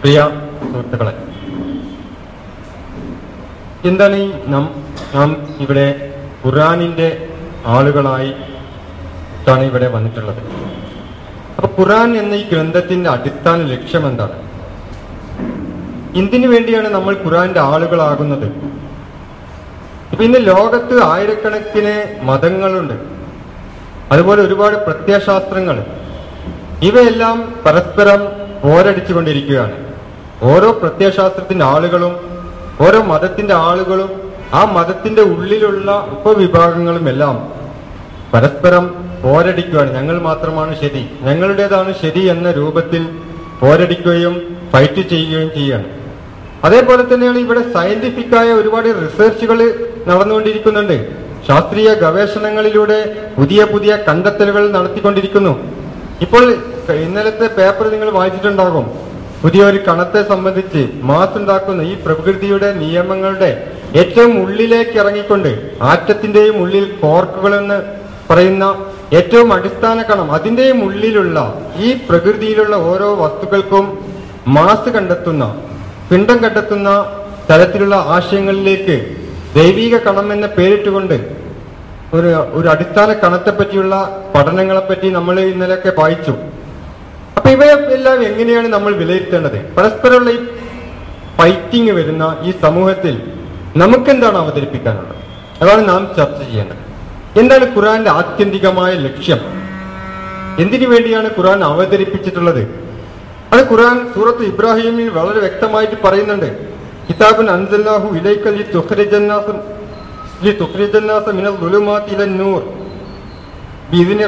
പ്രിയ സുഹൃത്തുക്കളെ എന്താണ് ഈ നാം നാം ഇവിടെ ഖുറാനിന്റെ ആളുകളായി ാണ് ഇവിടെ വന്നിട്ടുള്ളത്. അപ്പൊ ഖുറാൻ എന്ന ഈ ഗ്രന്ഥത്തിന്റെ അടിസ്ഥാന ലക്ഷ്യം എന്താണ്? എന്തിനു വേണ്ടിയാണ് നമ്മൾ ഖുറാന്റെ ആളുകളാകുന്നത്? പിന്നെ ലോകത്ത് ആയിരക്കണക്കിന് മതങ്ങളുണ്ട്. അതുപോലെ ഒരുപാട് പ്രത്യയശാസ്ത്രങ്ങൾ ഇവയെല്ലാം പരസ്പരം പോരടിച്ചുകൊണ്ടിരിക്കുകയാണ്. ഓരോ പ്രത്യയശാസ്ത്രത്തിന്റെ ആളുകളും ഓരോ മതത്തിന്റെ ആളുകളും ആ മതത്തിന്റെ ഉള്ളിലുള്ള ഉപവിഭാഗങ്ങളും എല്ലാം പരസ്പരം പോരടിക്കുകയാണ്. ഞങ്ങൾ മാത്രമാണ് ശരി. ഞങ്ങളുടേതാണ് ശരി എന്ന രൂപത്തിൽ പോരടിക്കുകയും ഫൈറ്റ് ചെയ്യുകയും ചെയ്യുകയാണ്. അതേപോലെ തന്നെയാണ് ഇവിടെ സയന്റിഫിക്കായ ഒരുപാട് റിസർച്ചുകൾ നടന്നുകൊണ്ടിരിക്കുന്നുണ്ട്. ശാസ്ത്രീയ ഗവേഷണങ്ങളിലൂടെ പുതിയ പുതിയ കണ്ടെത്തലുകൾ നടത്തിക്കൊണ്ടിരിക്കുന്നു. ഇപ്പോൾ ഇന്നലത്തെ പേപ്പർ നിങ്ങൾ വായിച്ചിട്ടുണ്ടാകും. പുതിയൊരു കണത്തെ സംബന്ധിച്ച് മാസ് ഉണ്ടാക്കുന്ന ഈ പ്രകൃതിയുടെ നിയമങ്ങളുടെ ഏറ്റവും ഉള്ളിലേക്ക് ഇറങ്ങിക്കൊണ്ട് ആറ്റത്തിന്റെയും ഉള്ളിൽ കോർക്കുകൾ എന്ന് പറയുന്ന ഏറ്റവും അടിസ്ഥാന കണം അതിന്റെയും ഉള്ളിലുള്ള ഈ പ്രകൃതിയിലുള്ള ഓരോ വസ്തുക്കൾക്കും മാസ് കണ്ടെത്തുന്ന പിണ്ടം കണ്ടെത്തുന്ന തരത്തിലുള്ള ആശയങ്ങളിലേക്ക് ദൈവിക കണം എന്ന പേരിട്ടുകൊണ്ട് ഒരു ഒരു അടിസ്ഥാന കണത്തെ പറ്റിയുള്ള പഠനങ്ങളെ പറ്റി നമ്മൾ ഇന്നലെയൊക്കെ വായിച്ചു. അപ്പൊ ഇവയെല്ലാം എങ്ങനെയാണ് നമ്മൾ വിലയിരുത്തേണ്ടത്? പരസ്പരമുള്ള ഈ ഫൈറ്റിംഗ് വരുന്ന ഈ സമൂഹത്തിൽ നമുക്കെന്താണ് അവതരിപ്പിക്കാനുള്ളത്? അതാണ് നാം ചർച്ച ചെയ്യേണ്ടത്. എന്താണ് ഖുറാന്റെ ആത്യന്തികമായ ലക്ഷ്യം? എന്തിനു വേണ്ടിയാണ് ഖുറാൻ അവതരിപ്പിച്ചിട്ടുള്ളത്? അത് ഖുറാൻ സൂറത്ത് ഇബ്രാഹിമിൽ വളരെ വ്യക്തമായിട്ട് പറയുന്നുണ്ട്. കിതാബുൻ അൻസല്ലാഹു ഇലൈക്കൽ ഈ തുഹരിജന്നാസം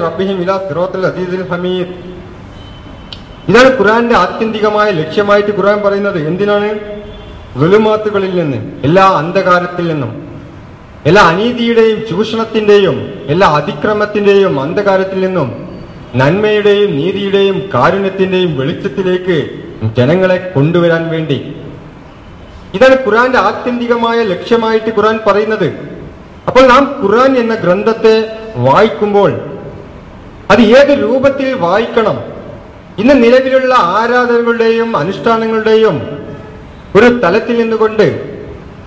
റബ്ബിഹിം ഇലാ സിറാത്തിൽ ഹമീദ്. ഇതാണ് ഖുറാന്റെ ആത്യന്തികമായ ലക്ഷ്യമായിട്ട് ഖുറാൻ പറയുന്നത് എന്തിനാണ്? വെളുമാത്തുകളിൽ നിന്ന് എല്ലാ അന്ധകാരത്തിൽ നിന്നും എല്ലാ അനീതിയുടെയും ചൂഷണത്തിന്റെയും എല്ലാ അതിക്രമത്തിന്റെയും അന്ധകാരത്തിൽ നിന്നും നന്മയുടെയും നീതിയുടെയും കാരുണ്യത്തിന്റെയും വെളിച്ചത്തിലേക്ക് ജനങ്ങളെ കൊണ്ടുവരാൻ വേണ്ടി. ഇതാണ് ഖുറാന്റെ ആത്യന്തികമായ ലക്ഷ്യമായിട്ട് ഖുറാൻ പറയുന്നത്. അപ്പോൾ നാം ഖുറാൻ എന്ന ഗ്രന്ഥത്തെ വായിക്കുമ്പോൾ അത് ഏത് രൂപത്തിൽ വായിക്കണം? ഇന്ന് നിലവിലുള്ള ആരാധനകളുടെയും അനുഷ്ഠാനങ്ങളുടെയും ഒരു തലത്തിൽ നിന്നുകൊണ്ട്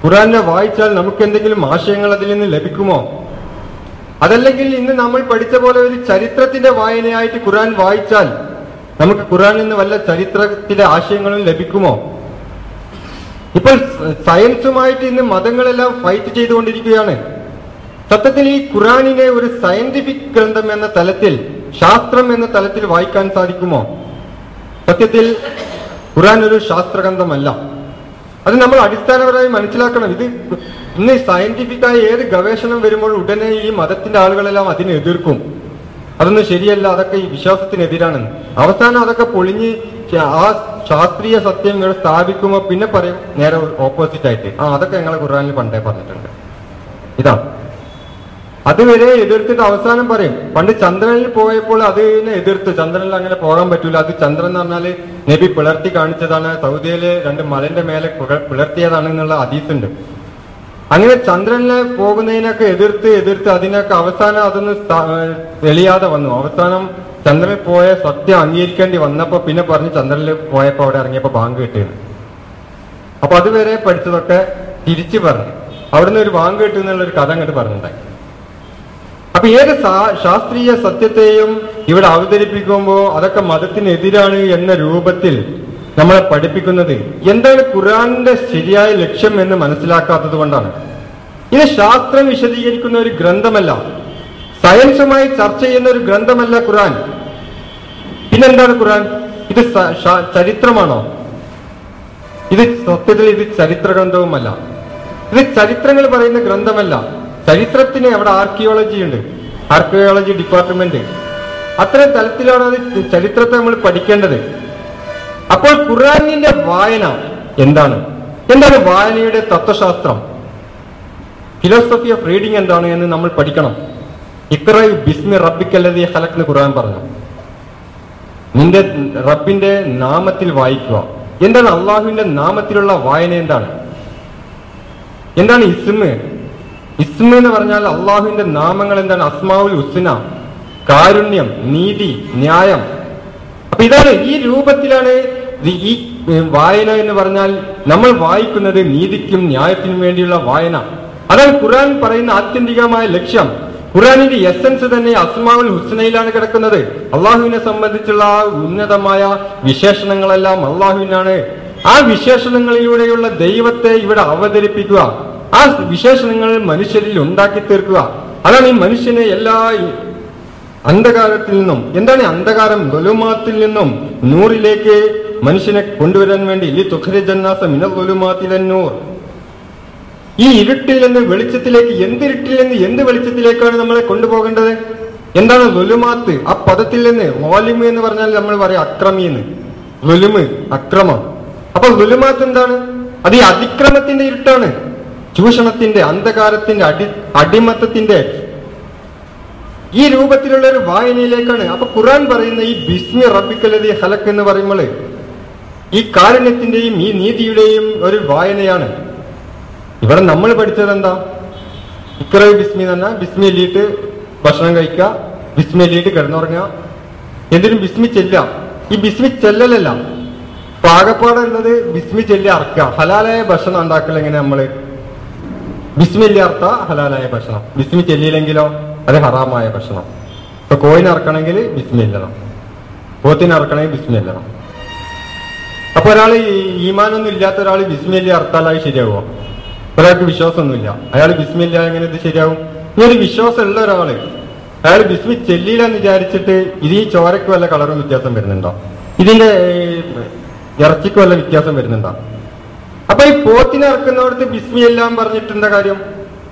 ഖുറാനെ വായിച്ചാൽ നമുക്ക് എന്തെങ്കിലും ആശയങ്ങൾ അതിൽ നിന്ന് ലഭിക്കുമോ? അതല്ലെങ്കിൽ ഇന്ന് നമ്മൾ പഠിച്ച പോലെ ഒരു ചരിത്രത്തിന്റെ വായനയായിട്ട് ഖുറാൻ വായിച്ചാൽ നമുക്ക് ഖുറാനിൽ നിന്ന് വല്ല ചരിത്രത്തിലെ ആശയങ്ങളും ലഭിക്കുമോ? ഇപ്പോൾ സയൻസുമായിട്ട് ഇന്ന് മതങ്ങളെല്ലാം ഫൈറ്റ് ചെയ്തുകൊണ്ടിരിക്കുകയാണ്. സത്യത്തിൽ ഈ ഖുറാനിനെ ഒരു സയന്റിഫിക് ഗ്രന്ഥം എന്ന തലത്തിൽ ശാസ്ത്രം എന്ന തലത്തിൽ വായിക്കാൻ സാധിക്കുമോ? സത്യത്തിൽ ഖുറാൻ ഒരു ശാസ്ത്രഗ്രന്ഥമല്ല. അത് നമ്മൾ അടിസ്ഥാനപരമായി മനസ്സിലാക്കണം. ഇത് ഇന്ന് സയന്റിഫിക്കായ ഏത് ഗവേഷണം വരുമ്പോൾ ഉടനെ ഈ മതത്തിന്റെ ആളുകളെല്ലാം അതിനെ എതിർക്കും. അതൊന്നും ശരിയല്ല അതൊക്കെ ഈ വിശ്വാസത്തിനെതിരാണെന്ന് അവസാനം അതൊക്കെ പൊളിഞ്ഞ് ആ ശാസ്ത്രീയ സത്യം ഇവിടെ സ്ഥാപിക്കുമ്പോൾ പിന്നെ പറയും നേരെ ഓപ്പോസിറ്റ് ആയിട്ട്. ആ അതൊക്കെ ഞങ്ങളെ ഖുറാനിൽ പണ്ടേ പറഞ്ഞിട്ടുണ്ട്. ഇതാണ് അതുവരെ എതിർത്തിട്ട് അവസാനം പറയും. പണ്ട് ചന്ദ്രനിൽ പോയപ്പോൾ അതിനെ എതിർത്ത്. ചന്ദ്രനിൽ അങ്ങനെ പോകാൻ പറ്റൂല. അത് ചന്ദ്രൻ എന്ന് പറഞ്ഞാൽ നബി പിളർത്തി കാണിച്ചതാണ്. സൗദിയിലെ രണ്ട് മലന്റെ മേലെ പിളർത്തിയതാണ് എന്നുള്ള അതീസുണ്ട് അങ്ങനെ ചന്ദ്രനിലെ പോകുന്നതിനൊക്കെ എതിർത്ത് എതിർത്ത് അതിനൊക്കെ അവസാനം അതൊന്ന് തെളിയാതെ വന്നു. അവസാനം ചന്ദ്രനിൽ പോയ സത്യം അംഗീകരിക്കേണ്ടി വന്നപ്പോ പിന്നെ പറഞ്ഞ് ചന്ദ്രനിൽ പോയപ്പോ അവിടെ ഇറങ്ങിയപ്പോ ബാങ്ക് കിട്ടിയത് അപ്പൊ അതുവരെ പഠിച്ചതൊക്കെ തിരിച്ചു പറഞ്ഞു. അവിടുന്ന് ഒരു ബാങ്ക് കിട്ടുന്നുള്ള ഒരു കഥ അങ്ങോട്ട് പറഞ്ഞിട്ടുണ്ടായി. അപ്പൊ ഏത് ശാസ്ത്രീയ സത്യത്തെയും ഇവിടെ അവതരിപ്പിക്കുമ്പോൾ അതൊക്കെ മതത്തിനെതിരാണ് എന്ന രൂപത്തിൽ നമ്മളെ പഠിപ്പിക്കുന്നത്. എന്താണ് ഖുറാന്റെ ശരിയായ ലക്ഷ്യം എന്ന് മനസ്സിലാക്കാത്തത് കൊണ്ടാണ്. ഇത് ശാസ്ത്രം വിശദീകരിക്കുന്ന ഒരു ഗ്രന്ഥമല്ല. സയൻസുമായി ചർച്ച ചെയ്യുന്ന ഒരു ഗ്രന്ഥമല്ല ഖുറാൻ പിന്നെന്താണ് ഖുറാൻ ഇത് ചരിത്രമാണോ? ഇത് സത്യത്തിൽ ഇത് ചരിത്ര ഗ്രന്ഥവുമല്ല ഇത് ചരിത്രങ്ങൾ പറയുന്ന ഗ്രന്ഥമല്ല. ചരിത്രത്തിന് അവിടെ ആർക്കിയോളജി ഉണ്ട്. ആർക്കിയോളജി ഡിപ്പാർട്ട്മെന്റ് അത്തരം തലത്തിലാണ് അത് ചരിത്രത്തെ നമ്മൾ പഠിക്കേണ്ടത്. അപ്പോൾ ഖുറാനിന്റെ വായന എന്താണ്? എന്താണ് വായനയുടെ തത്വശാസ്ത്രം? ഫിലോസഫി ഓഫ് റീഡിംഗ് എന്താണ് എന്ന് നമ്മൾ പഠിക്കണം. ഇത്ര ബിസ്മി റബ്ബിക്കല്ലതി ഹലക്ക് ഖുറാൻ പറഞ്ഞു നിന്റെ റബ്ബിന്റെ നാമത്തിൽ വായിക്കുക. എന്താണ് അള്ളാഹുവിന്റെ നാമത്തിലുള്ള വായന എന്താണ്? എന്താണ് ഇസ്മ്? ഇസ്മ എന്ന് പറഞ്ഞാൽ അള്ളാഹുവിന്റെ നാമങ്ങൾ എന്താണ്? അസ്മാവുൽ ഉസ്ന കാരുണ്യം നീതി ന്യായം. അപ്പൊ ഇതാണ് ഈ രൂപത്തിലാണ് ഈ വായന എന്ന് പറഞ്ഞാൽ നമ്മൾ വായിക്കുന്നത് നീതിക്കും ന്യായത്തിനും വേണ്ടിയുള്ള വായന. അതാണ് ഖുറാൻ പറയുന്ന ആത്യന്തികമായ ലക്ഷ്യം. ഖുറാനിന്റെ എസൻസ് തന്നെ അസ്മാവുൽ ഹുസ്നയിലാണ് കിടക്കുന്നത്. അള്ളാഹുവിനെ സംബന്ധിച്ചുള്ള ആ ഉന്നതമായ വിശേഷണങ്ങളെല്ലാം അള്ളാഹുവിനാണ്. ആ വിശേഷണങ്ങളിലൂടെയുള്ള ദൈവത്തെ ഇവിടെ അവതരിപ്പിക്കുക. ആ വിശേഷണങ്ങൾ മനുഷ്യരിൽ ഉണ്ടാക്കി തീർക്കുക. അതാണ് ഈ മനുഷ്യനെ എല്ലാ അന്ധകാരത്തിൽ നിന്നും എന്താണ് അന്ധകാരം? ദുലുമാത്തിൽ നിന്നും നൂറിലേക്ക് മനുഷ്യനെ കൊണ്ടുവരാൻ വേണ്ടി ഈ തുഖരജന്നാസ മിനൽ ദുലുമാത്തിലന്നൂർ ഈ ഇരുട്ടിൽ നിന്ന് വെളിച്ചത്തിലേക്ക് എന്തിരുട്ടിൽ നിന്ന് എന്ത് വെളിച്ചത്തിലേക്കാണ് നമ്മളെ കൊണ്ടുപോകേണ്ടത്? എന്താണ് ലുലുമാത്ത് ആ പദത്തിൽ നിന്ന് വോലിമ് എന്ന് പറഞ്ഞാൽ നമ്മൾ പറയാം അക്രമി എന്ന് ലുലുമ് അക്രമം. അപ്പൊ ലുലുമാത്ത് എന്താണ്? അത് ഈ അതിക്രമത്തിന്റെ ഇരുട്ടാണ്. ചൂഷണത്തിന്റെ അന്ധകാരത്തിന്റെ അടി അടിമത്തത്തിന്റെ ഈ രൂപത്തിലുള്ള ഒരു വായനയിലേക്കാണ്. അപ്പൊ ഖുറാൻ പറയുന്ന ഈ ബിസ്മി റബിക്കലതി ഹലക്ക് എന്ന് പറയുമ്പോൾ ഈ കാരുണ്യത്തിന്റെയും ഈ നീതിയുടെയും ഒരു വായനയാണ്. ഇവിടെ നമ്മൾ പഠിച്ചത് എന്താ? ഇക്ര ബിസ്മി പറഞ്ഞാൽ ബിസ്മി എല്ലിയിട്ട് ഭക്ഷണം കഴിക്കുക ബിസ്മി എല്ലിയിട്ട് കിടന്നുറങ്ങുക. എന്തിനും ബിസ്മി ചെല്ലാം ഈ ബിസ്മി ചെല്ലലല്ല. പാകപ്പാടുള്ളത് ബിസ്മി ചെല്ലി അറക്കുക. ഹലാലായ ഭക്ഷണം ഉണ്ടാക്കൽ എങ്ങനെ നമ്മൾ? ബിസ്മി എല്ലി അർത്ഥ ഹലാലായ ഭക്ഷണം. ബിസ്മി ചെല്ലിയില്ലെങ്കിലോ അത് ഹറാമായ ഭക്ഷണം. ഇപ്പൊ കോയിന് അറക്കണമെങ്കിൽ ബിസ്മി എല്ലണം പോത്തിന് എല്ലണം അപ്പൊ ഒരാൾ ഈമാനൊന്നും ഇല്ലാത്ത ഒരാൾ ബിസ്മില്ല അർത്താലായി ശരിയാവുമോ ഒരാൾക്ക് വിശ്വാസമൊന്നുമില്ല. അയാൾ ബിസ്മില്ല എങ്ങനെ ഇത് ശരിയാവും? ഇനി ഒരു വിശ്വാസമുള്ള ഒരാൾ. അയാൾ ബിസ്മി ചെല്ലിയില്ലെന്ന് വിചാരിച്ചിട്ട് ഇത് ഈ ചോരക്ക് വല്ല കളറും വ്യത്യാസം വരുന്നുണ്ടോ? ഇതിന്റെ ഇറച്ചിക്ക് വല്ല വ്യത്യാസം വരുന്നുണ്ടോ? അപ്പൊ ഈ പോത്തിനെ ഇറക്കുന്നവർക്ക് ബിസ്മി എല്ലാം കാര്യം?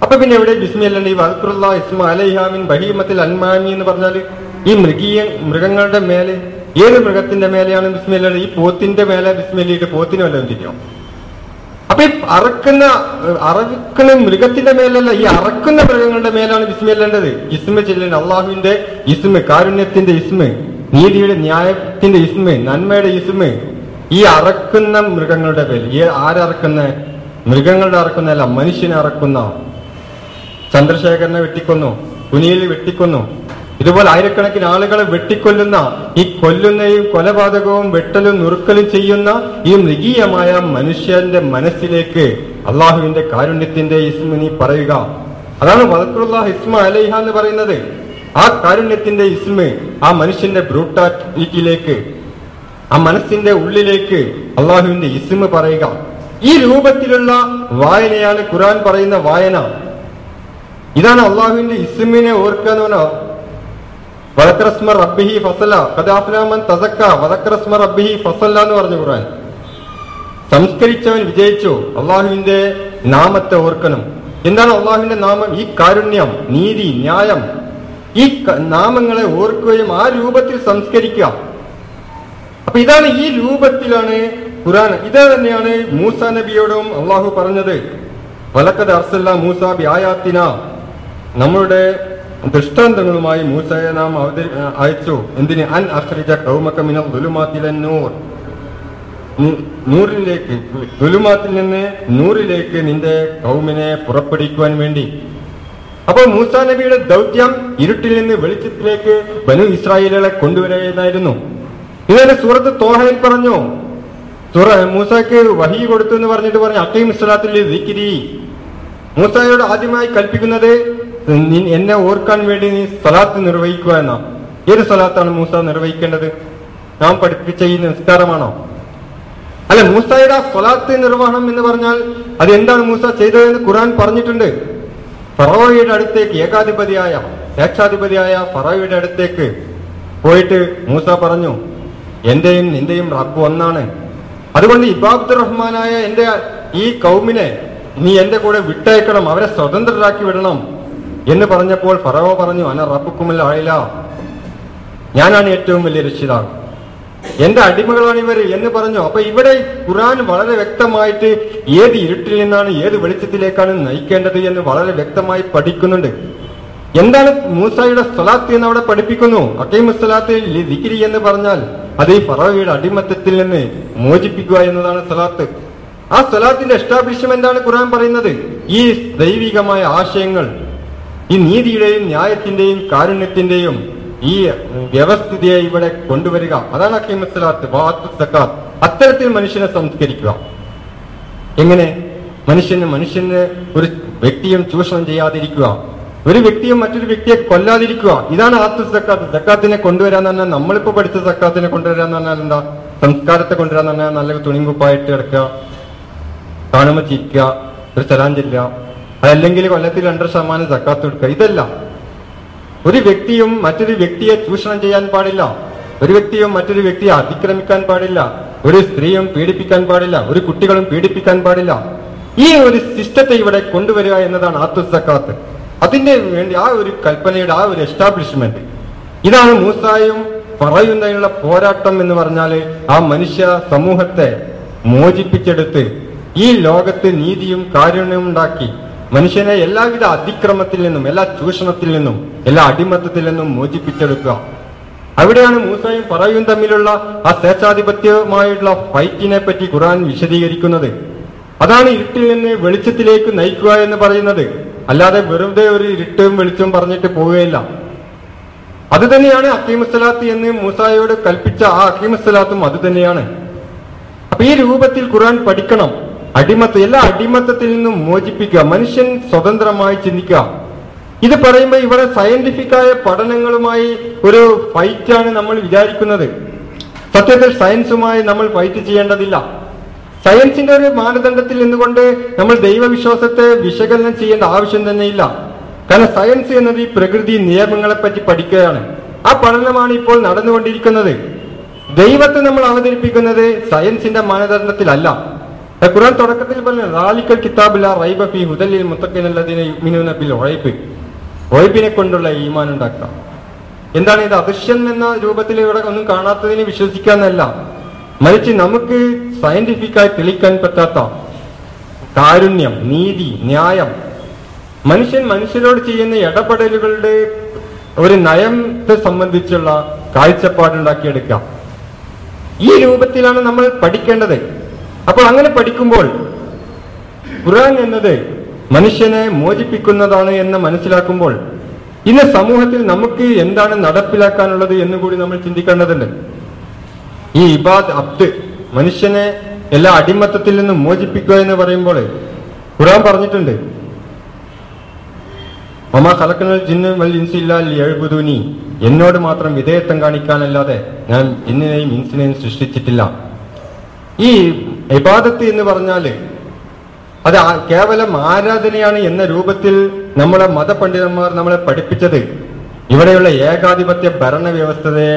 അപ്പൊ പിന്നെ എവിടെ ബിസ്മി അല്ലാണ്ട് ഈ വൽക്കുറുള്ള ഇസ്മ ബഹീമത്തിൽ അൻമാമി എന്ന് പറഞ്ഞാൽ ഈ മൃഗീയ മൃഗങ്ങളുടെ മേലെ ഏത് മൃഗത്തിന്റെ മേലെയാണ് ബിസ്മി അല്ലാണ്ട് ഈ പോത്തിന്റെ മേലെ ബിസ്മി അല്ലിയിട്ട് പോത്തിന് വല്ലതും തിരിയോ അപ്പൊ ഈ അറക്കുന്ന അറക്കുന്ന മൃഗത്തിന്റെ മേലല്ല ഈ അറക്കുന്ന മൃഗങ്ങളുടെ മേലാണ് ബിസ്മി അല്ലേണ്ടത് ഇസ്മ ചെല്ലൻ അള്ളാഹുവിന്റെ ഇസ്മ കാരുണ്യത്തിന്റെ ഇസ്മ നീതിയുടെ ന്യായത്തിന്റെ ഇസ്മ നന്മയുടെ ഇസ്മ ഈ അറക്കുന്ന മൃഗങ്ങളുടെ പേര് ഈ ആരറക്കുന്ന മൃഗങ്ങളുടെ അറക്കുന്നല്ല മനുഷ്യനെ അറക്കുന്ന ചന്ദ്രശേഖരനെ വെട്ടിക്കൊന്നു കുനിയിൽ വെട്ടിക്കൊന്നു. ഇതുപോലെ ആയിരക്കണക്കിന് ആളുകളെ വെട്ടിക്കൊല്ലുന്ന ഈ കൊല്ലുന്നയും കൊലപാതകവും വെട്ടലും നുറുക്കലും ചെയ്യുന്ന ഈ മൃഗീയമായ മനുഷ്യന്റെ മനസ്സിലേക്ക് അള്ളാഹുവിന്റെ കാരുണ്യത്തിന്റെ ഇസ്മിനി പറയുക. അതാണ് വദക്കുള്ള ഇസ്മ അലൈഹ എന്ന് പറയുന്നത്. ആ കാരുണ്യത്തിന്റെ ഇസ്മ ആ മനുഷ്യന്റെ ബ്രൂട്ടാലിറ്റിയിലേക്ക് ആ മനസ്സിന്റെ ഉള്ളിലേക്ക് അള്ളാഹുവിന്റെ ഇസ്മ പറയുക. ഈ രൂപത്തിലുള്ള വായനയാണ് ഖുർആൻ പറയുന്ന വായന. ഇതാണ് അള്ളാഹുവിന്റെ ഇസ്മിനെ ഓർക്കുക റബ്ബിഹി തസക്ക റബ്ബിഹി ഫസല്ല എന്ന് പറഞ്ഞു ഖുറാൻ സംസ്കരിച്ചവൻ വിജയിച്ചു. അള്ളാഹുവിന്റെ നാമത്തെ ഓർക്കണം. എന്താണ് അള്ളാഹുവിന്റെ നാമം? ഈ കാരുണ്യം നീതി ന്യായം. ഈ നാമങ്ങളെ ഓർക്കുകയും ആ രൂപത്തിൽ സംസ്കരിക്കുക. അപ്പൊ ഇതാണ് ഈ രൂപത്തിലാണ് ഖുറാൻ ഇത് തന്നെയാണ് മൂസ നബിയോടും അള്ളാഹു പറഞ്ഞത്. വലക്കത് അർസല്ല മൂസ ബി ആയാത്തിന. നമ്മളുടെ ദൃഷ്ടാന്തങ്ങളുമായി മൂസയെ നാം അവതരി അയച്ചു. എന്തിന്? അൻ അഷ്രിജ കൗമക മിനൽ ദുലുമാത്തിലൻ നൂർ. നൂറിലേക്ക് ദുലുമാത്തിൽ നിന്ന് നൂറിലേക്ക് നിന്റെ കൗമിനെ പുറപ്പെടുവിക്കുവാൻ വേണ്ടി. അപ്പോൾ മൂസാ നബിയുടെ ദൗത്യം ഇരുട്ടിൽ നിന്ന് വെളിച്ചത്തിലേക്ക് ബനു ഇസ്രായേലുകളെ കൊണ്ടുവരുന്നതായിരുന്നു ഇതന്നെ സൂറത്ത് തോഹയിൽ പറഞ്ഞു സൂറ മൂസയ്ക്ക് വഹി കൊടുത്തു എന്ന് പറഞ്ഞിട്ട് പറഞ്ഞു അക്കീം ഇസ്ലാത്തിൽ ദിക്കിരി. മൂസായോട് ആദ്യമായി കൽപ്പിക്കുന്നത് എന്നെ ഓർക്കാൻ വേണ്ടി നീ സ്വലാത്ത് നിർവഹിക്കുക എന്നാ. ഏത് സ്വലാത്താണ് മൂസ നിർവഹിക്കേണ്ടത്? നാം പഠിപ്പിച്ച ഈ നിസ്കാരമാണോ? അല്ല മൂസായുടെ ആ സ്വലാത്ത് നിർവഹണം എന്ന് പറഞ്ഞാൽ അത് എന്താണ് മൂസ ചെയ്തതെന്ന് ഖുറാൻ പറഞ്ഞിട്ടുണ്ട്. ഫറോയുടെ അടുത്തേക്ക് ഏകാധിപതിയായ ഏക്ഷാധിപതിയായ ഫറോയുടെ അടുത്തേക്ക് പോയിട്ട് മൂസ പറഞ്ഞു എന്റെയും നിന്റെയും റബ്ബ് ഒന്നാണ്. അതുകൊണ്ട് ഇബാബ്ദുർ റഹ്മാനായ എന്റെ ഈ കൗമിനെ നീ എന്റെ കൂടെ വിട്ടയക്കണം അവരെ സ്വതന്ത്രരാക്കി വിടണം എന്ന് പറഞ്ഞപ്പോൾ ഫറവോ പറഞ്ഞു അന റബ്ബുക്കുമല്ല ആയില്ല ഞാനാണ് ഏറ്റവും വലിയ രക്ഷിതാവ്. എന്റെ അടിമകളാണ് ഇവർ എന്ന് പറഞ്ഞു. അപ്പൊ ഇവിടെ ഖുറാൻ വളരെ വ്യക്തമായിട്ട് ഏത് ഇരുട്ടിൽ നിന്നാണ് ഏത് വെളിച്ചത്തിലേക്കാണ് നയിക്കേണ്ടത് എന്ന് വളരെ വ്യക്തമായി പഠിക്കുന്നുണ്ട്. എന്താണ് മൂസായുടെ സ്വലാത്ത് എന്ന് അവിടെ പഠിപ്പിക്കുന്നു? അക്കൈമുസ്ലാത്ത് ദിക്കിരി എന്ന് പറഞ്ഞാൽ അത് ഈ ഫറോയുടെ അടിമത്തത്തിൽ നിന്ന് മോചിപ്പിക്കുക എന്നതാണ് സലാത്ത്. ആ സലാത്തിന്റെ എസ്റ്റാബ്ലിഷ്മെന്റ് ആണ് ഖുറാൻ പറയുന്നത്? ഈ ദൈവികമായ ആശയങ്ങൾ ഈ നീതിയുടെയും ന്യായത്തിന്റെയും കാരുണ്യത്തിന്റെയും ഈ വ്യവസ്ഥിതിയെ ഇവിടെ കൊണ്ടുവരിക. അതാണ് അക്കീമസ്ലാത്ത് അത്തരത്തിൽ മനുഷ്യനെ സംസ്കരിക്കുക. എങ്ങനെ? മനുഷ്യന് മനുഷ്യന് ഒരു വ്യക്തിയും ചൂഷണം ചെയ്യാതിരിക്കുക. ഒരു വ്യക്തിയും മറ്റൊരു വ്യക്തിയെ കൊല്ലാതിരിക്കുക. ഇതാണ് ആത്തു സക്കാത്ത്. സക്കാത്തിനെ കൊണ്ടുവരാന്ന് പറഞ്ഞാൽ നമ്മളിപ്പോ പഠിച്ച സക്കാത്തിനെ കൊണ്ടുവരാന്ന് പറഞ്ഞാൽ എന്താ? സംസ്കാരത്തെ കൊണ്ടുവരാന്ന് പറഞ്ഞാൽ നല്ല തുണിങ്കുപ്പായിട്ട് കിടക്കുക കാണുമ്പോൾ ചിരിക്കുക ഒരു ചലാഞ്ചില്ല അതല്ലെങ്കിൽ കൊല്ലത്തിൽ രണ്ടര ശതമാനം സക്കാത്ത് കൊടുക്കുക. ഇതല്ല. ഒരു വ്യക്തിയും മറ്റൊരു വ്യക്തിയെ ചൂഷണം ചെയ്യാൻ പാടില്ല. ഒരു വ്യക്തിയും മറ്റൊരു വ്യക്തിയെ അതിക്രമിക്കാൻ പാടില്ല. ഒരു സ്ത്രീയും പീഡിപ്പിക്കാൻ പാടില്ല. ഒരു കുട്ടികളും പീഡിപ്പിക്കാൻ പാടില്ല. ഈ ഒരു സിസ്റ്റത്തെ ഇവിടെ കൊണ്ടുവരിക എന്നതാണ് ആത്മസക്കാത്ത് അതിന്റെ വേണ്ടി ആ ഒരു കൽപ്പനയുടെ ആ ഒരു എസ്റ്റാബ്ലിഷ്മെന്റ് ഇതാണ് മൂസായും പറയുന്നതിനുള്ള പോരാട്ടം എന്ന് പറഞ്ഞാൽ ആ മനുഷ്യ സമൂഹത്തെ മോചിപ്പിച്ചെടുത്ത് ഈ ലോകത്ത് നീതിയും കാരുണ്യവും ഉണ്ടാക്കി മനുഷ്യനെ എല്ലാവിധ അതിക്രമത്തിൽ നിന്നും എല്ലാ ചൂഷണത്തിൽ നിന്നും എല്ലാ അടിമത്തത്തിൽ നിന്നും മോചിപ്പിച്ചെടുക്കുക. അവിടെയാണ് മൂസയും പറയും തമ്മിലുള്ള ആ സ്വേച്ഛാധിപത്യമായുള്ള ഫൈറ്റിനെ പറ്റി ഖുറാൻ വിശദീകരിക്കുന്നത്. അതാണ് ഇരുട്ടിൽ നിന്ന് വെളിച്ചത്തിലേക്ക് നയിക്കുക എന്ന് പറയുന്നത്. അല്ലാതെ വെറുതെ ഒരു ഇരുട്ടും വെളിച്ചും പറഞ്ഞിട്ട് പോവുകയില്ല. അത് തന്നെയാണ് അക്കീമസ്ലാത്ത് എന്ന് മൂസായോട് കൽപ്പിച്ച ആ അക്കീമസ്ലാത്തും അത് തന്നെയാണ്. അപ്പൊ ഈ രൂപത്തിൽ ഖുർആൻ പഠിക്കണം. അടിമത്ത എല്ലാ അടിമത്തത്തിൽ നിന്നും മോചിപ്പിക്കുക മനുഷ്യൻ സ്വതന്ത്രമായി ചിന്തിക്കുക. ഇത് പറയുമ്പോൾ ഇവിടെ സയന്റിഫിക് ആയ പഠനങ്ങളുമായി ഒരു ഫൈറ്റാണ് നമ്മൾ വിചാരിക്കുന്നത്. സത്യത്തിൽ സയൻസുമായി നമ്മൾ ഫൈറ്റ് ചെയ്യേണ്ടതില്ല. സയൻസിന്റെ ഒരു മാനദണ്ഡത്തിൽ നിന്നുകൊണ്ട് നമ്മൾ ദൈവവിശ്വാസത്തെ വിശകലനം ചെയ്യേണ്ട ആവശ്യം തന്നെയില്ല കാരണം സയൻസ് എന്നത് ഈ പ്രകൃതി നിയമങ്ങളെ പറ്റി പഠിക്കുകയാണ്. ആ പഠനമാണ് ഇപ്പോൾ നടന്നുകൊണ്ടിരിക്കുന്നത്. ദൈവത്തെ നമ്മൾ അവതരിപ്പിക്കുന്നത് സയൻസിന്റെ മാനദണ്ഡത്തിലല്ല. ഖുറാൻ തുടക്കത്തിൽ പറഞ്ഞു റാലിക്കൽ കിതാബില്ല റൈബ ഫി ഹുദലിൽ മുത്തക്കിനല്ലതിനെ യുഗ്മിനൂന ബിൽ ഒഴൈപ്പ് ഒഴൈപ്പിനെ കൊണ്ടുള്ള ഈമാൻ ഉണ്ടാക്കുക. എന്താണ് ഇത് അദൃശ്യം എന്ന രൂപത്തിൽ ഇവിടെ ഒന്നും കാണാത്തതിനെ വിശ്വസിക്കാന്നല്ല മറിച്ച് നമുക്ക് സയന്റിഫിക്കായി തെളിയിക്കാൻ പറ്റാത്ത കാരുണ്യം നീതി ന്യായം. മനുഷ്യൻ മനുഷ്യരോട് ചെയ്യുന്ന ഇടപെടലുകളുടെ ഒരു നയത്തെ സംബന്ധിച്ചുള്ള കാഴ്ചപ്പാടുണ്ടാക്കിയെടുക്കാം. ഈ രൂപത്തിലാണ് നമ്മൾ പഠിക്കേണ്ടത്. അപ്പോൾ അങ്ങനെ പഠിക്കുമ്പോൾ ഖുർആൻ എന്നത് മനുഷ്യനെ മോചിപ്പിക്കുന്നതാണ് എന്ന് മനസ്സിലാക്കുമ്പോൾ ഇന്ന് സമൂഹത്തിൽ നമുക്ക് എന്താണ് നടപ്പിലാക്കാനുള്ളത് എന്ന് കൂടി നമ്മൾ ചിന്തിക്കേണ്ടതുണ്ട്. ഈ ഇബാദ് അബ്ദ് മനുഷ്യനെ എല്ലാ അടിമത്തത്തിൽ നിന്നും മോചിപ്പിക്കുക എന്ന് പറയുമ്പോൾ ഖുർആൻ പറഞ്ഞിട്ടുണ്ട്. മമ കലക്കണൽ ജിന്നു വൽ ഇൻസില്ലാൽ എഴുപുതൂനി എന്നോട് മാത്രം വിധേയത്വം കാണിക്കാനല്ലാതെ ഞാൻ ജിന്നിനെയും ഇൻസിനെയും സൃഷ്ടിച്ചിട്ടില്ല. ഈ ഇബാദത്ത് എന്ന് പറഞ്ഞാൽ അത് കേവലം ആരാധനയാണ് എന്ന രൂപത്തിൽ നമ്മളെ മതപണ്ഡിതന്മാർ നമ്മളെ പഠിപ്പിച്ചത്. ഇവിടെയുള്ള ഏകാധിപത്യ ഭരണ വ്യവസ്ഥയെ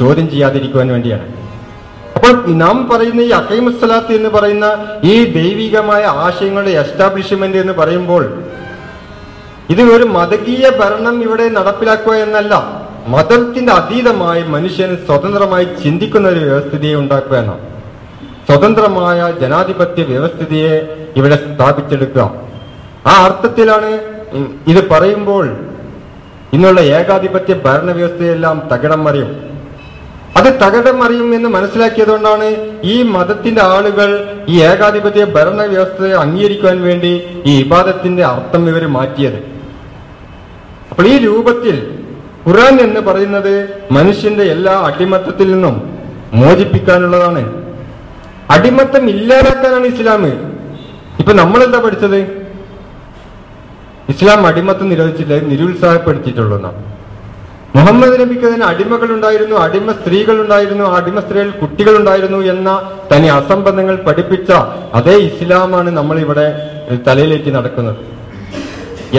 ചോദ്യം ചെയ്യാതിരിക്കുവാൻ വേണ്ടിയാണ്. അപ്പോൾ നാം പറയുന്ന ഈ അക്കൈമുസ്സലാത്ത് എന്ന് പറയുന്ന ഈ ദൈവികമായ ആശയങ്ങളുടെ എസ്റ്റാബ്ലിഷ്മെന്റ് എന്ന് പറയുമ്പോൾ ഇത് ഒരു മതകീയ ഭരണം ഇവിടെ നടപ്പിലാക്കുക എന്നല്ല മതത്തിന്റെ അതീതമായി മനുഷ്യൻ സ്വതന്ത്രമായി ചിന്തിക്കുന്ന ഒരു വ്യവസ്ഥിതിയെ ഉണ്ടാക്കുക എന്നാണ്. സ്വതന്ത്രമായ ജനാധിപത്യ വ്യവസ്ഥിതിയെ ഇവിടെ സ്ഥാപിച്ചെടുക്കുക. ആ അർത്ഥത്തിലാണ് ഇത് പറയുമ്പോൾ ഇന്നുള്ള ഏകാധിപത്യ ഭരണവ്യവസ്ഥയെല്ലാം തകിടം മറിയും. അത് തകടം അറിയും എന്ന് മനസ്സിലാക്കിയതുകൊണ്ടാണ് ഈ മതത്തിന്റെ ആളുകൾ ഈ ഏകാധിപത്യ ഭരണ വ്യവസ്ഥയെ അംഗീകരിക്കുവാൻ വേണ്ടി ഈ ഇബാദത്തിന്റെ അർത്ഥം ഇവർ മാറ്റിയത്. അപ്പോൾ ഈ രൂപത്തിൽ ഖുറാൻ എന്ന് പറയുന്നത് മനുഷ്യന്റെ എല്ലാ അടിമത്തത്തിൽ നിന്നും മോചിപ്പിക്കാനുള്ളതാണ്. അടിമത്തം ഇല്ലാതാക്കാനാണ് ഇസ്ലാം ഇപ്പൊ നമ്മളെന്താ പഠിച്ചത്? ഇസ്ലാം അടിമത്തം നിരോധിച്ചില്ല നിരുത്സാഹപ്പെടുത്തിയിട്ടുള്ളതാണ് മുഹമ്മദ് നബിക്ക് അതിന് അടിമകൾ ഉണ്ടായിരുന്നു അടിമ സ്ത്രീകൾ ഉണ്ടായിരുന്നു അടിമ സ്ത്രീകൾ കുട്ടികൾ ഉണ്ടായിരുന്നു എന്ന തനി അസംബന്ധങ്ങൾ പഠിപ്പിച്ച അതേ ഇസ്ലാമാണ് നമ്മൾ ഇവിടെ തലയിലേക്ക് നടക്കുന്നത്.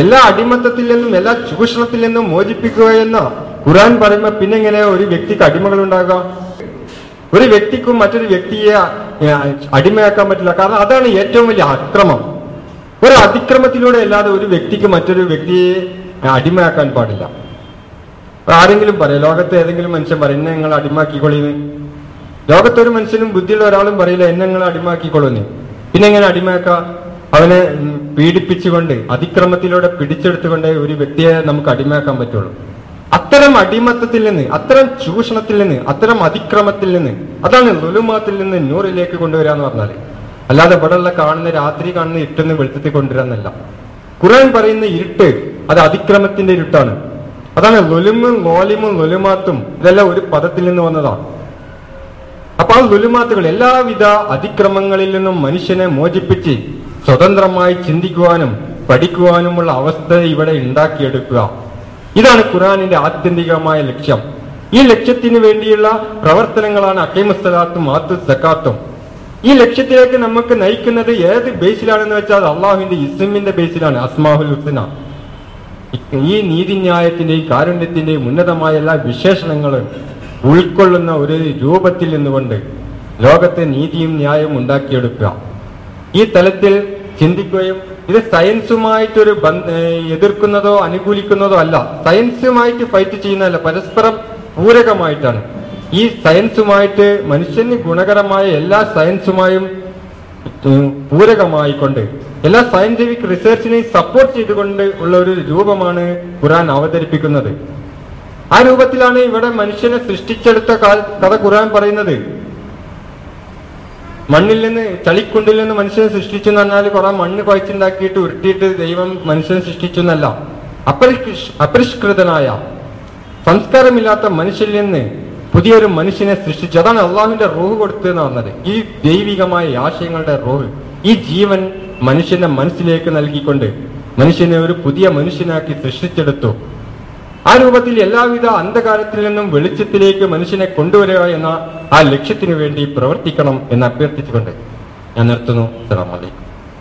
എല്ലാ അടിമത്തത്തിൽ നിന്നും എല്ലാ ചൂഷണത്തിൽ നിന്നും മോചിപ്പിക്കുക എന്ന ഖുറാൻ പറയുമ്പോ പിന്നെങ്ങനെ ഒരു വ്യക്തിക്ക് അടിമകൾ ഉണ്ടാകാം ഒരു വ്യക്തിക്കും മറ്റൊരു വ്യക്തിയെ അടിമയാക്കാൻ പറ്റില്ല. കാരണം അതാണ് ഏറ്റവും വലിയ അക്രമം. ഒരു അതിക്രമത്തിലൂടെ അല്ലാതെ ഒരു വ്യക്തിക്ക് മറ്റൊരു വ്യക്തിയെ അടിമയാക്കാൻ പാടില്ല. ആരെങ്കിലും പറയാം ലോകത്തെ ഏതെങ്കിലും മനുഷ്യൻ പറയും എന്നെ നിങ്ങൾ അടിമാക്കിക്കൊള്ളിന്ന് ലോകത്തൊരു മനുഷ്യനും ബുദ്ധിയുള്ള ഒരാളും പറയില്ല എന്നെ നിങ്ങൾ അടിമാക്കിക്കൊള്ളുന്നു പിന്നെ എങ്ങനെ അടിമാക്ക അവനെ പീഡിപ്പിച്ചുകൊണ്ട് അതിക്രമത്തിലൂടെ പിടിച്ചെടുത്തുകൊണ്ട് ഒരു വ്യക്തിയെ നമുക്ക് അടിമയാക്കാൻ പറ്റുള്ളൂ. അത്തരം അടിമത്തത്തിൽ നിന്ന് അത്തരം ചൂഷണത്തിൽ നിന്ന് അത്തരം അതിക്രമത്തിൽ നിന്ന് അതാണ് ലുലുമാത്തിൽ നിന്ന് നൂറിലേക്ക് കൊണ്ടുവരിക എന്ന് പറഞ്ഞാൽ. അല്ലാതെ ഇവിടെയുള്ള കാണുന്ന രാത്രി കാണുന്ന ഇരുട്ടെന്ന് വെളുത്തത്തിൽ കൊണ്ടുവരാന്നല്ല. ഖുർആൻ പറയുന്ന ഇരുട്ട് അത് അതിക്രമത്തിന്റെ ഇരുട്ടാണ്. അതാണ് ലുലുമും ലോലിമും ലുലുമാത്തും ഇതെല്ലാം ഒരു പദത്തിൽ നിന്ന് വന്നതാണ്. അപ്പൊ ആ ലുലുമാത്തുകൾ എല്ലാവിധ അതിക്രമങ്ങളിൽ നിന്നും മനുഷ്യനെ മോചിപ്പിച്ച് സ്വതന്ത്രമായി ചിന്തിക്കുവാനും പഠിക്കുവാനുമുള്ള അവസ്ഥ ഇവിടെ ഉണ്ടാക്കിയെടുക്കുക. ഇതാണ് ഖുറാനിന്റെ ആത്യന്തികമായ ലക്ഷ്യം. ഈ ലക്ഷ്യത്തിന് വേണ്ടിയുള്ള പ്രവർത്തനങ്ങളാണ് അക്കൈമസ്തലാത്തും മാത്തു സക്കാത്തും. ഈ ലക്ഷ്യത്തിലേക്ക് നമുക്ക് നയിക്കുന്നത് ഏത് ബേസിലാണെന്ന് വെച്ചാൽ അള്ളാഹുവിന്റെ ഇസ്മിന്റെ ബേസിലാണ് അസ്മാഹുൽ ഹുസ്ന. ഈ നീതിന്യായത്തിന്റെയും കാരുണ്യത്തിന്റെയും ഉന്നതമായ എല്ലാ വിശേഷണങ്ങളും ഉൾക്കൊള്ളുന്ന ഒരു രൂപത്തിൽ നിന്നുകൊണ്ട് ലോകത്തെ നീതിയും ന്യായവും ഉണ്ടാക്കിയെടുക്കുക. ഈ തലത്തിൽ ചിന്തിക്കുകയും ഇത് സയൻസുമായിട്ടൊരു എതിർക്കുന്നതോ അനുകൂലിക്കുന്നതോ അല്ല. സയൻസുമായിട്ട് ഫൈറ്റ് ചെയ്യുന്നതല്ല പരസ്പരം പൂരകമായിട്ടാണ്. ഈ സയൻസുമായിട്ട് മനുഷ്യന് ഗുണകരമായ എല്ലാ സയൻസുമായും പൂരകമായിക്കൊണ്ട് എല്ലാ സയന്റിഫിക് റിസർച്ചിനെയും സപ്പോർട്ട് ചെയ്തുകൊണ്ട് ഉള്ള ഒരു രൂപമാണ് ഖുറാൻ അവതരിപ്പിക്കുന്നത്. ആ രൂപത്തിലാണ് ഇവിടെ മനുഷ്യനെ സൃഷ്ടിച്ചെടുത്ത കഥ ഖുറാൻ പറയുന്നത്. മണ്ണിൽ നിന്ന് ചളിക്കുണ്ടിൽ നിന്ന് മനുഷ്യനെ സൃഷ്ടിച്ചു എന്ന് പറഞ്ഞാൽ കുറെ മണ്ണ് കുഴച്ചുണ്ടാക്കിയിട്ട് ഉരുട്ടിയിട്ട് ദൈവം മനുഷ്യനെ സൃഷ്ടിച്ചു എന്നല്ല. അപരിഷ്കൃ- അപരിഷ്കൃതനായ സംസ്കാരമില്ലാത്ത മനുഷ്യരിൽ നിന്ന് പുതിയൊരു മനുഷ്യനെ സൃഷ്ടിച്ചു. അതാണ് അള്ളാഹുവിന്റെ റോഹ് കൊടുത്തതെന്ന് പറഞ്ഞത്. ഈ ദൈവികമായ ആശയങ്ങളുടെ റോഹ്. ഈ ജീവൻ മനുഷ്യന്റെ മനസ്സിലേക്ക് നൽകിക്കൊണ്ട് മനുഷ്യനെ ഒരു പുതിയ മനുഷ്യനാക്കി സൃഷ്ടിച്ചെടുത്തു. ആ രൂപത്തിൽ എല്ലാവിധ അന്ധകാരത്തിൽ നിന്നും വെളിച്ചത്തിലേക്ക് മനുഷ്യനെ കൊണ്ടുവരിക എന്ന ആ ലക്ഷ്യത്തിനു വേണ്ടി പ്രവർത്തിക്കണം എന്ന് അഭ്യർത്ഥിച്ചുകൊണ്ട് ഞാൻ നിർത്തുന്നു. അസ്സലാമു അലൈക്കും.